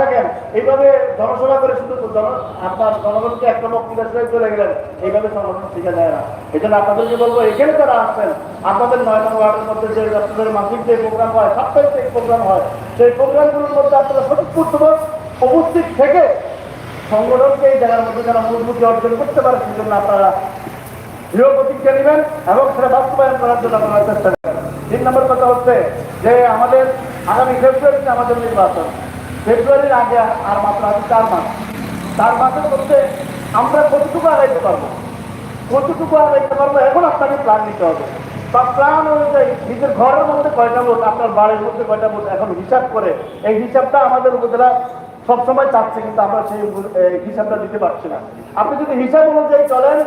থাকেন এইভাবে জনসভা করে শুধু আপনার জনগণকে একটা বক্তৃতা চলে গেলেন, এইভাবে সংগঠন শিখে যায় না। এই জন্য আপনাদেরকে বলব, এখানে যারা আসছেন আপনাদের নয় নম্বর মধ্যে যে আপনাদের মাসিক যে প্রোগ্রাম হয়, সাপ্তাহিক যে প্রোগ্রাম হয়, সেই প্রোগ্রামগুলোর মধ্যে আপনারা স্বতঃস্ফূর্তভাবে উপস্থিত থেকে সংগঠনকে এই জায়গার মধ্যে যারা মজবুতি অর্জন করতে পারে, সেই জন্য আপনারা দৃঢ় প্রতিজ্ঞা নেবেন এবং সেটা বাস্তবায়ন করার জন্য আপনারা চেষ্টা করবেন। তিন নম্বর কথা হচ্ছে যে, আমাদের আগামী ফেব্রুয়ারিতে আমাদের নির্বাচন। ফেব্রুয়ারির আগে আর মাত্র আছে চার মাস। চার মাসের মধ্যে আমরা কতটুকু আগাইতে পারব? কতটুকু আগাইতে পারব? এখন আপনাকে প্ল্যান নিতে হবে। বা প্ল্যান অনুযায়ী নিজের ঘরের মধ্যে কয়টা ভোট আপনার বাড়ির মধ্যে কয়টা ভোট এখন হিসাব করে এই হিসাবটা আমাদের উপজেলা সবসময় চাচ্ছে, কিন্তু আমরা সেই হিসাবটা দিতে পারছি না। আপনি যদি হিসাব অনুযায়ী চলেন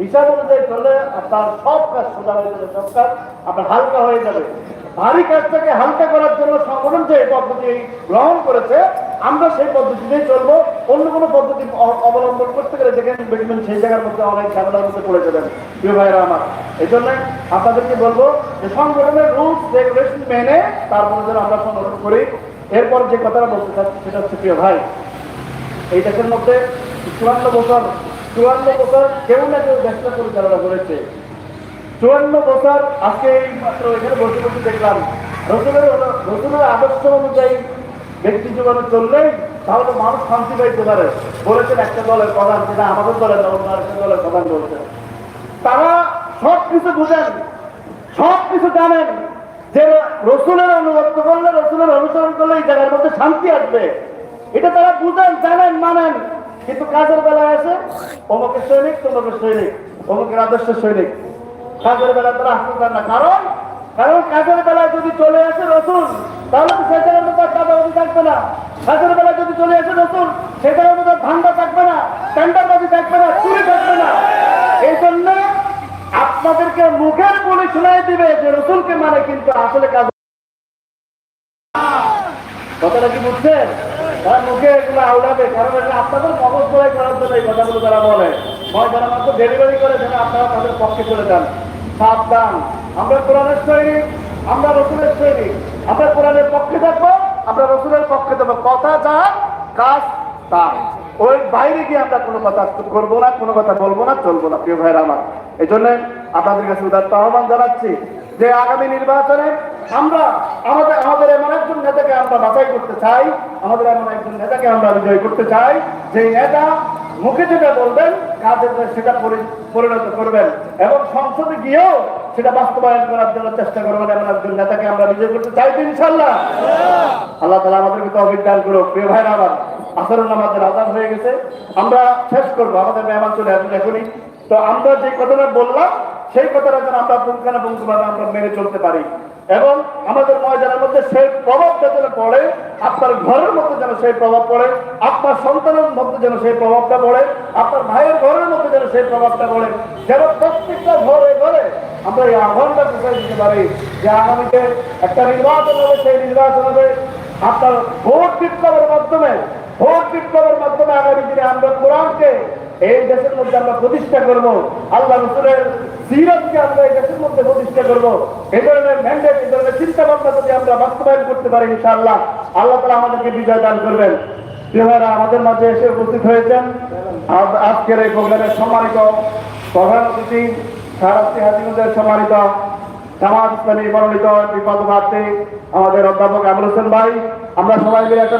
হিসাব অনুযায়ী চলে আপনার সব কাজ সোজা হয়ে যাবে সব কাজ আপনার হালকা হয়ে যাবে। ভারী কাজটাকে হালকা করার জন্য সংগঠন যে পদ্ধতি গ্রহণ করেছে, আমরা সেই পদ্ধতিতেই চলবো। অন্য কোনো পদ্ধতি অবলম্বন করতে গেলে যেখানে দেখবেন সেই জায়গার মধ্যে অনেক ঝামেলার মধ্যে পড়ে যাবেন। প্রিয় ভাইরা আমার, এই জন্য আপনাদেরকে বলব যে সংগঠনের রুলস, রেগুলেশন মেনে তারপরে যেন আমরা সংগঠন করি। এরপর যে কথাটা বলতে চাচ্ছি সেটা হচ্ছে, প্রিয় ভাই, এই দেশের মধ্যে চূড়ান্ত বছর চুয়ান্ন বছর কেউ না কেউ দেশটা পরিচালনা করেছে। চুয়ান্ন বছর আজকে এই মাত্র এখানে বসে বসে দেখলাম, রসুলের রসুলের আদর্শ অনুযায়ী ব্যক্তি জীবনে চললেই তাহলে মানুষ শান্তি পাইতে পারে। বলেছেন একটা দলের প্রধান যেটা আমাদের দলের না, অন্য একটা দলের প্রধান বলছেন। তারা সব কিছু বুঝেন সব কিছু জানেন যে রসুলের অনুগত করলে রসুলের অনুসরণ করলে এই জায়গার মধ্যে শান্তি আসবে। এটা তারা বুঝেন, জানেন, মানেন। কিন্তু কাজের বেলায় আছে, অমুকের সৈনিক, তমুকের সৈনিক, অমুকের আদর্শ সৈনিক। কাজের বেলা তারা পারে না। কারণ কারণ কাজের বেলায় যদি চলে আসে রসুন তাহলে তো সে থাকবে না। কাজের বেলায় যদি চলে আসে রসুন থাকবে না থাকবে না, চুরি থাকবে না। এই জন্য আপনাদেরকে মুখের বলে শোনাই দিবে যে রসুলকে মানে কিন্তু আসলে কাজ কথাটা কি বুঝছেন? তারা মুখে এগুলো আউড়াবে কারণ এটা আপনাদের মগজ ধরে করার জন্য এই কথাগুলো তারা বলে। ময়দানের মাত্র ডেলিভারি করে যেন আপনারা তাদের পক্ষে চলে যান। সাবধান। আমরা কোরআনের সৈনিক, আমরা রসুলের সৈনিক। আমরা কোরআনের পক্ষে থাকব, আমরা রসুলের পক্ষে দেবো কথা যা কাজ তা ওই বাইরে গিয়ে আমরা কোনো কথা করব না, কোনো কথা বলব না, চলবো না, প্রিয় ভাইয়ের আমার। এই জন্য আপনাদের কাছে উদাত্ত আহ্বান জানাচ্ছি যে আগামী নির্বাচনে আমরা আমাদের আমাদের এমন একজন নেতাকে আমরা বাছাই করতে চাই, আমাদের এমন একজন নেতাকে আমরা বিজয় করতে চাই যে নেতা মুখে যেটা বলবেন, কাজে সেটা পরিণত করবেন এবং সংসদে গিয়েও সেটা বাস্তবায়ন করার জন্য চেষ্টা করবেন এমন একজন নেতাকে আমরা বিজয় করতে চাই ইনশাল্লাহ আল্লাহ তালা আমাদেরকে তো অভিজ্ঞান করো প্রিয় ভাইরা আমার, আসরের আমাদের আজান হয়ে গেছে। আমরা শেষ করব, আমাদের মেহমান চলে আসুন এখনই। তো আমরা যে কথাটা বললাম, সেই কথাটা যেন আমরা পুঙ্খানা পুঙ্খানুপুঙ্খভাবে আমরা মেনে চলতে পারি। এবং আমাদের ময়দানের মধ্যে সেই প্রভাবটা যেন পড়ে, আপনার ঘরের মধ্যে যেন সেই প্রভাব পড়ে, আপনার সন্তানের মধ্যে যেন সেই প্রভাবটা পড়ে, আপনার ভাইয়ের ঘরের মধ্যে যেন সেই প্রভাবটা পড়ে, যেন প্রত্যেকটা ঘরে ঘরে আমরা এই আহ্বানটা বুঝাই দিতে পারি যে আগামীতে একটা নির্বাচন হবে, সেই নির্বাচন হবে আপনার ভোট বিপ্লবের মাধ্যমে, ভোট বিপ্লবের মাধ্যমে আগামী দিনে আমরা কোরআনকে এই দেশের মধ্যে আমরা প্রতিষ্ঠা করব। আল্লাহ রসুলের সিরতকে আমরা এই দেশের এই ধরনের ম্যান্ডেট এই ধরনের চিন্তা ভাবনা যদি আমরা বাস্তবায়ন করতে পারি আল্লাহ তালা আমাদেরকে বিজয় দান করবেন। আমাদের মাঝে এসে উপস্থিত হয়েছেন আজকের এই প্রোগ্রামের সম্মানিত প্রধান অতিথি সম্মানিত জামাত ইসলামী মনোনীত বিপদ আমাদের অধ্যাপক আবুল হোসেন ভাই। আমরা সবাই মিলে একটা